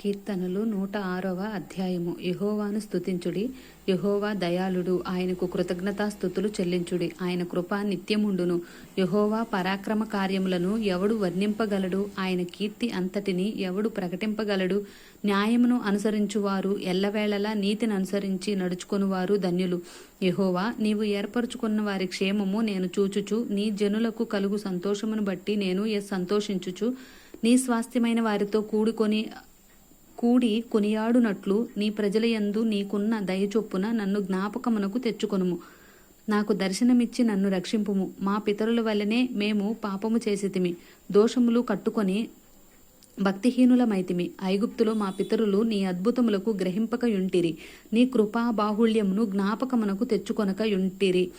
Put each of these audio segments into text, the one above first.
కీర్తనలు నూట ఆరవ అధ్యాయము. యహోవాను స్తుతించుడి. యహోవా దయాళుడు. ఆయనకు కృతజ్ఞతాస్థుతులు చెల్లించుడి. ఆయన కృప నిత్యముండును. యహోవా పరాక్రమ కార్యములను ఎవడు వర్ణింపగలడు? ఆయన కీర్తి అంతటిని ఎవడు ప్రకటింపగలడు? న్యాయమును అనుసరించువారు ఎల్లవేళలా నీతిని అనుసరించి నడుచుకొనువారు ధన్యులు. యహోవా నీవు ఏర్పరచుకున్న వారి క్షేమము నేను చూచుచు. నీ జనులకు కలుగు సంతోషమును బట్టి నేను సంతోషించుచు. నీ స్వాస్థ్యమైన వారితో కూడుకొని కూడి కొనియాడునట్లు నీ ప్రజల యందు నీకున్న దయచొప్పున నన్ను జ్ఞాపకమునకు తెచ్చుకొనుము. నాకు దర్శనమిచ్చి నన్ను రక్షింపుము. మా పితరుల వల్లనే మేము పాపము చేసితిమి. దోషములు కట్టుకొని భక్తిహీనులమైతిమి. ఐగుప్తులో మా పితరులు నీ అద్భుతములకు గ్రహింపకయుంటిరి. నీ కృపా బాహుళ్యమును జ్ఞాపకమునకు తెచ్చుకొనకయుంటిరి.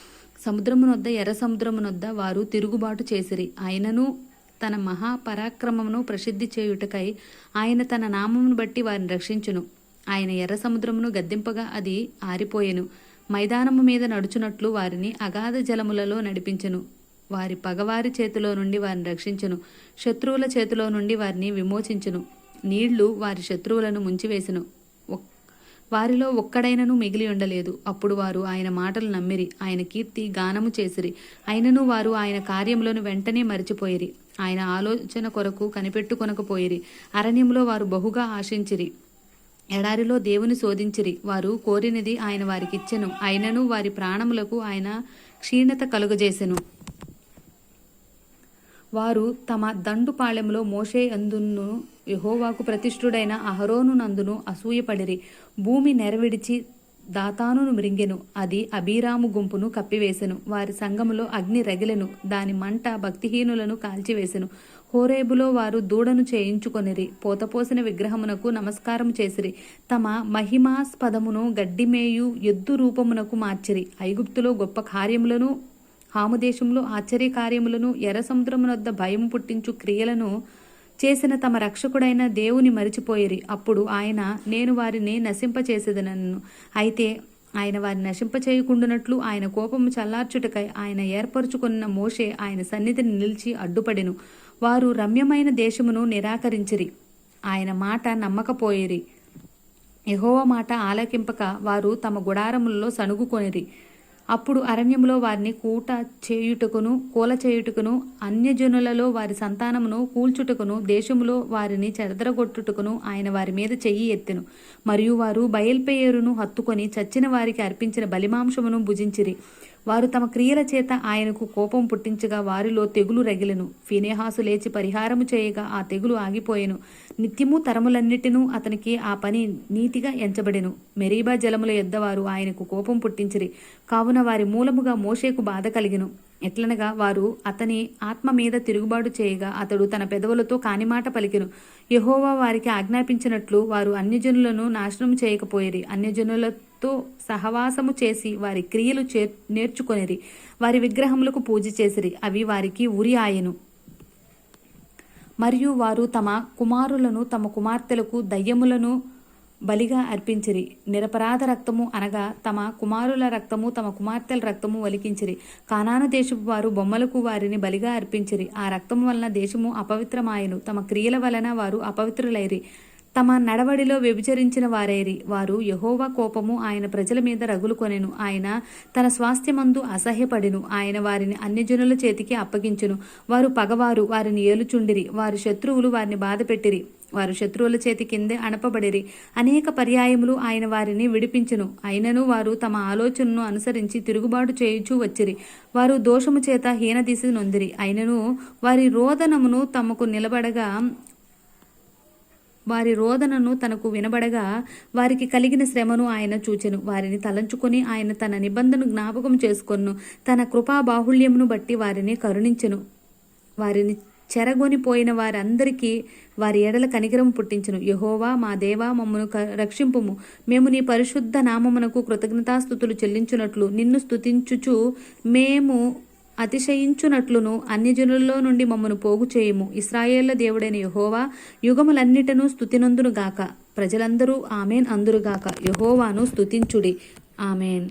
సముద్రమునొద్ద ఎర్ర సముద్రమునొద్ద వారు తిరుగుబాటు చేసిరి. ఆయనను తన మహాపరాక్రమమును ప్రసిద్ధి చేయుటకై ఆయన తన నామమును బట్టి వారిని రక్షించును. ఆయన ఎర్ర సముద్రమును గద్దింపగా అది ఆరిపోయెను. మైదానము మీద నడుచునట్లు వారిని అగాధ జలములలో నడిపించెను. వారి పగవారి చేతిలో నుండి వారిని రక్షించును. శత్రువుల చేతిలో నుండి వారిని విమోచించును. నీళ్ళు వారి శత్రువులను ముంచివేసెను. వారిలో ఒక్కడైనను మిగిలి ఉండలేదు. అప్పుడు వారు ఆయన మాటలు నమ్మిరి. ఆయన కీర్తి గానము చేసిరి. అయినను వారు ఆయన కార్యములను వెంటనే మరిచిపోయిరి. ఆయన ఆలోచన కొరకు కనిపెట్టుకొనకపోయిరి. అరణ్యంలో వారు బహుగా ఆశించిరి. ఎడారిలో దేవుని శోధించిరి. వారు కోరినది ఆయన వారికిచ్చెను. అయినను వారి ప్రాణములకు ఆయన క్షీణత కలుగజేసెను. వారు తమ దండుపాళెంలో మోషే అందును యహోవాకు ప్రతిష్ఠుడైన అహరోను నందును అసూయపడిరి. భూమి నెరవిడిచి దాతానును మృంగెను. అది అభిరాము గుంపును కప్పివేసెను. వారి సంఘములో అగ్ని రగిలెను. దాని మంట భక్తిహీనులను కాల్చివేసెను. హోరేబులో వారు దూడను చేయించుకొనిరి. పోతపోసిన విగ్రహమునకు నమస్కారం చేసిరి. తమ మహిమాస్పదమును గడ్డిమేయు ఎద్దు రూపమునకు మార్చిరి. ఐగుప్తులో గొప్ప కార్యములను హాముదేశంలో ఆశ్చర్య కార్యములను ఎర్ర సముద్రమునొద్ద భయం పుట్టించు క్రియలను చేసిన తమ రక్షకుడైన దేవుని మరిచిపోయిరి. అప్పుడు ఆయన నేను వారిని నశింపచేసేదనను. అయితే ఆయన వారిని నశింపచేయకుండునట్లు ఆయన కోపము చల్లార్చుటకై ఆయన ఏర్పరచుకున్న మోషే ఆయన సన్నిధిని నిలిచి అడ్డుపడెను. వారు రమ్యమైన దేశమును నిరాకరించిరి. ఆయన మాట నమ్మకపోయిరి. ఎహోవ మాట ఆలకింపక వారు తమ గుడారములలో సణుగుకొనిరి. అప్పుడు అరణ్యములో వారిని కూట చేయుటకును కూల చేయుటకును అన్యజనులలో వారి సంతానమును కూల్చుటకును దేశములో వారిని చెదరగొట్టుటకును ఆయన వారి మీద చెయ్యి ఎత్తెను. మరియు వారు బయల్పేయరును హత్తుకొని చచ్చిన వారికి అర్పించిన బలిమాంసమును భుజించిరి. వారు తమ క్రియల చేత ఆయనకు కోపం పుట్టించగా వారిలో తెగులు రగిలెను. ఫినేహాసు లేచి పరిహారము చేయగా ఆ తెగులు ఆగిపోయెను. నిత్యము తరములన్నిటినూ అతనికి ఆ పని నీతిగా ఎంచబడెను. మెరీబా జలముల ఎద్దవారు ఆయనకు కోపం పుట్టించిరి. కావున వారి మూలముగా మోషేకు బాధ కలిగెను. ఎట్లనగా వారు అతని ఆత్మ మీద తిరుగుబాటు చేయగా అతడు తన పెదవులతో కానిమాట పలికెను. యహోవా వారికి ఆజ్ఞాపించినట్లు వారు అన్యజనులను నాశనం చేయకపోయేది అన్యజనుల తో సహవాసము చేసి వారి క్రియలు చే నేర్చుకొనిరి. వారి విగ్రహములకు పూజ చేసిరి. అవి వారికి ఉరి ఆయను. మరియు వారు తమ కుమారులను తమ కుమార్తెలకు దయ్యములను బలిగా అర్పించిరి. నిరపరాధ రక్తము అనగా తమ కుమారుల రక్తము తమ కుమార్తెల రక్తము వలికించిరి కానాను దేశపు వారు బొమ్మలకు వారిని బలిగా అర్పించిరి. ఆ రక్తము వలన దేశము అపవిత్రమాయను. తమ క్రియల వలన వారు అపవిత్రులైరి. తమ నడవడిలో వ్యభిచరించిన వారైరి. వారు యహోవా కోపము ఆయన ప్రజల మీద రగులు కొనెను ఆయన తన స్వాస్థ్యమందు అసహ్యపడెను. ఆయన వారిని అన్యజనుల చేతికి అప్పగించును. వారు పగవారు వారిని ఏలుచుండిరి. వారి శత్రువులు వారిని బాధపెట్టిరి. వారు శత్రువుల చేతి కిందే అణపబడిరి. అనేక పర్యాయములు ఆయన వారిని విడిపించును. అయినను వారు తమ ఆలోచనను అనుసరించి తిరుగుబాటు చేయుచూ వచ్చిరి. వారు దోషము చేత హీనదీసి నొందిరి. అయినను వారి రోదనమును తమకు నిలబడగా వారి రోదనను తనకు వినబడగా వారికి కలిగిన శ్రమను ఆయన చూచెను. వారిని తలంచుకొని ఆయన తన నిబంధన జ్ఞాపకం చేసుకొను తన కృపా బాహుళ్యమును బట్టి వారిని కరుణించెను. వారిని చెరగొనిపోయిన వారందరికీ వారి ఎడల కనికరం పుట్టించును. యహోవా మా దేవా మమ్మను రక్షింపుము. మేము నీ పరిశుద్ధ నామమునకు కృతజ్ఞతాస్థుతులు చెల్లించున్నట్లు నిన్ను స్తుతించుచు మేము అతిశయించునట్లును అన్యజనుల్లో నుండి మమ్మను పోగు చేయము. ఇస్రాయేళ్ళ దేవుడైన యహోవా యుగములన్నిటను స్థుతినందును గాక ప్రజలందరూ ఆమెన్ అందురుగాక. యహోవాను స్థుతించుడి ఆమెన్.